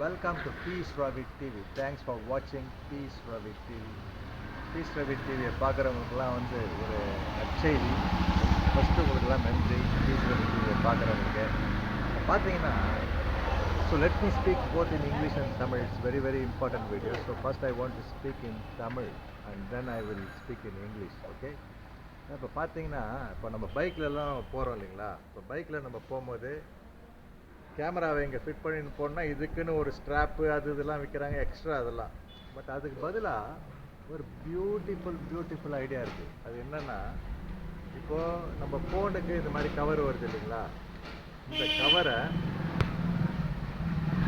Welcome to peace Ravi TV thanks for வாட்சிங் peace Ravi TV peace Ravi டிவியை பார்க்குறவங்களுக்குலாம் வந்து ஒரு நற்செய்தி. ஃபஸ்ட்டு உங்களுக்குலாம் நன்றி. பீஸ் ரவி டிவியை பார்க்குறவங்களுக்கு. பார்த்தீங்கன்னா so let me speak both in English and Tamil it's very very important video so first I want to speak in Tamil and then I will speak in English okay இப்போ பார்த்தீங்கன்னா இப்போ நம்ம பைக்கிலலாம் போகிறோம் இல்லைங்களா? இப்போ பைக்கில் நம்ம போகும்போது கேமராவை இங்கே ஃபிட் பண்ணின்னு போனால் இதுக்குன்னு ஒரு ஸ்ட்ராப்பு அது இதெல்லாம் விற்கிறாங்க எக்ஸ்ட்ரா அதெல்லாம். பட் அதுக்கு பதிலாக ஒரு பியூட்டிஃபுல் பியூட்டிஃபுல் ஐடியா இருக்குது அது என்னென்னா இப்போது நம்ம ஃபோனுக்கு இந்த மாதிரி கவர் வருது இல்லைங்களா? இந்த கவரை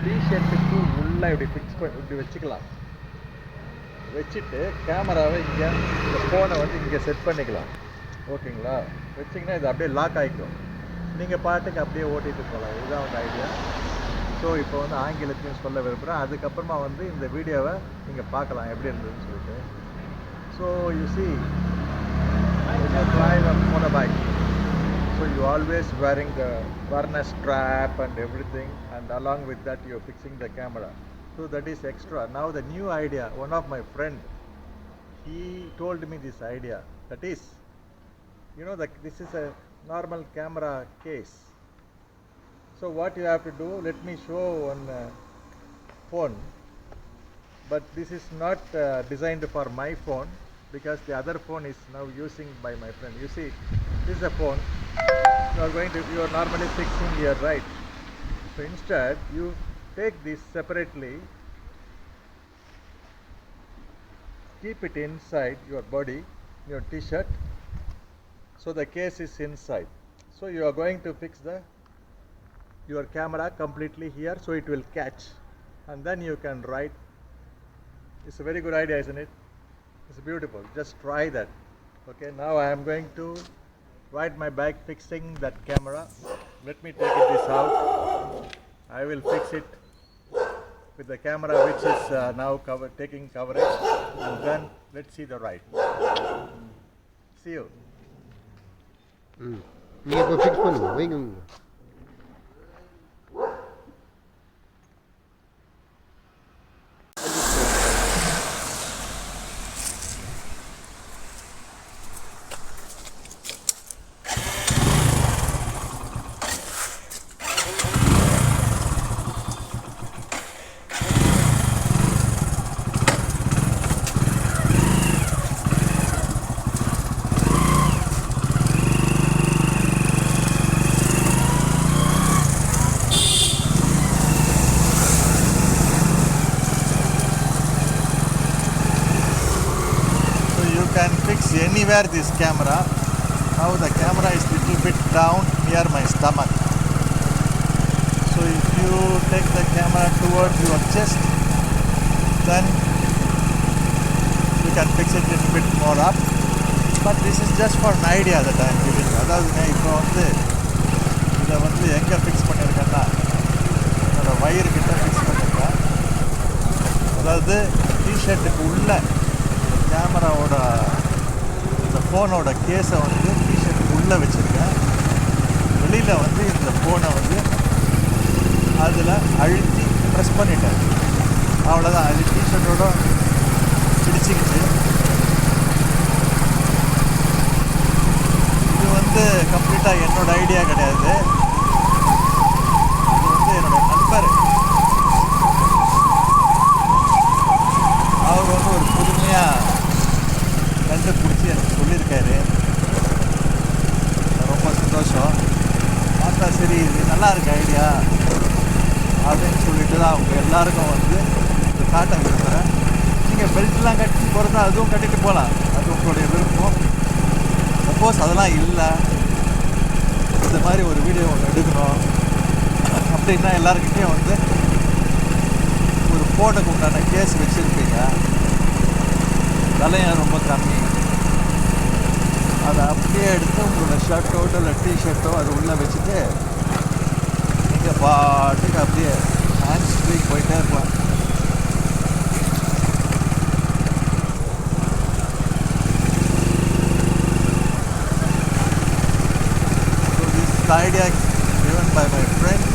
டிஷர்ட்டுக்கு உள்ளே இப்படி ஃபிக்ஸ் பண்ணி இப்படி வச்சுக்கலாம். வச்சுட்டு கேமராவை இங்கே இந்த ஃபோனை வந்து இங்கே செட் பண்ணிக்கலாம். ஓகேங்களா வச்சிங்கன்னா இது அப்படியே லாக் ஆகிக்கும் நீங்கள் பாட்டுக்கு அப்படியே ஓட்டிட்டு போகலாம் இதுதான் வந்து ஐடியா ஸோ இப்போ வந்து ஆங்கிலத்தையும் சொல்ல விரும்புகிறேன் அதுக்கப்புறமா வந்து இந்த வீடியோவை நீங்கள் பார்க்கலாம் எப்படி இருந்ததுன்னு சொல்லிட்டு so you see drive a motorbike so you always wearing the harness strap and everything and along with that you're fixing the camera so that is extra now the new idea one of my friend he told me this idea that is you know that this is a normal camera case. So what you have to do let me show on uh, phone. But this is not uh, designed for my phone because the other phone is now using by my friend. You see this is a phone. You are going to you are normally fixing here right. So instead you take this separately keep it inside your body your t-shirt so the case is inside. So you are going to fix the your camera completely here so it will catch. And then you can write. It's a very good idea isn't it? It's beautiful. Just try that. Okay now i am going to ride my bike fixing that camera. Let me take it this out. I will fix it with the camera which is uh, now cover, taking coverage. And then let's see the ride. See you มีคนพิกคนวิ่ง anywhere this camera. Now the camera is little bit down near my stomach. So if you take the camera towards your chest, then you can fix it little bit more up. But this is just for an idea that I am giving. அதாவதுங்க இப்போ வந்து இதை வந்து எங்கே fix பண்ணியிருக்கேன்னா என்னோட வயிறு கிட்ட ஃபிக்ஸ் பண்ணியிருக்கேன் அதாவது டிஷர்ட்டுக்கு உள்ள கேமராவோட இந்த ஃபோனோட கேஸை வந்து டிஷர்ட் உள்ளே வச்சுருக்கேன். வெளியில் வந்து இந்த ஃபோனை வந்து அதில் அழுத்தி ப்ரெஸ் பண்ணிட்டேன். அவ்வளோதான் அது டிஷர்ட்டோட பிடிச்சிக்கிச்சு இது வந்து கம்ப்ளீட்டாக என்னோடய ஐடியா கிடையாது. இது வந்து என்னோட நண்பர் நல்லா இருக்குது ஐடியா அப்படின்னு சொல்லிட்டு தான் அவங்க எல்லாருக்கும் வந்து இந்த காட்ட விரும்புகிறேன் நீங்கள் பெல்ட்லாம் கட்டி போகிறதா அதுவும் கட்டிட்டு போகலாம் அது உங்களுடைய விருப்பம். சப்போஸ் அதெல்லாம் இல்லை. இந்த மாதிரி ஒரு வீடியோ ஒன்று எடுக்கணும். அப்படின்னா எல்லாருக்கிட்டேயும் வந்து ஒரு ஃபோனுக்கு உண்டான கேஸ் வச்சுருப்பீங்க. விலையும் ரொம்ப கம்மி. அதை அப்படியே எடுத்து உங்களோட ஷர்ட்டோ இல்லை டிஷர்ட்டோ அது உள்ளே வச்சுட்டு பாட்டுக்கு அப்படியே ஹேண்ட்ஸ் ஃப்ரீ போயிட்டே இருக்கலாம் So this is the idea given by my friend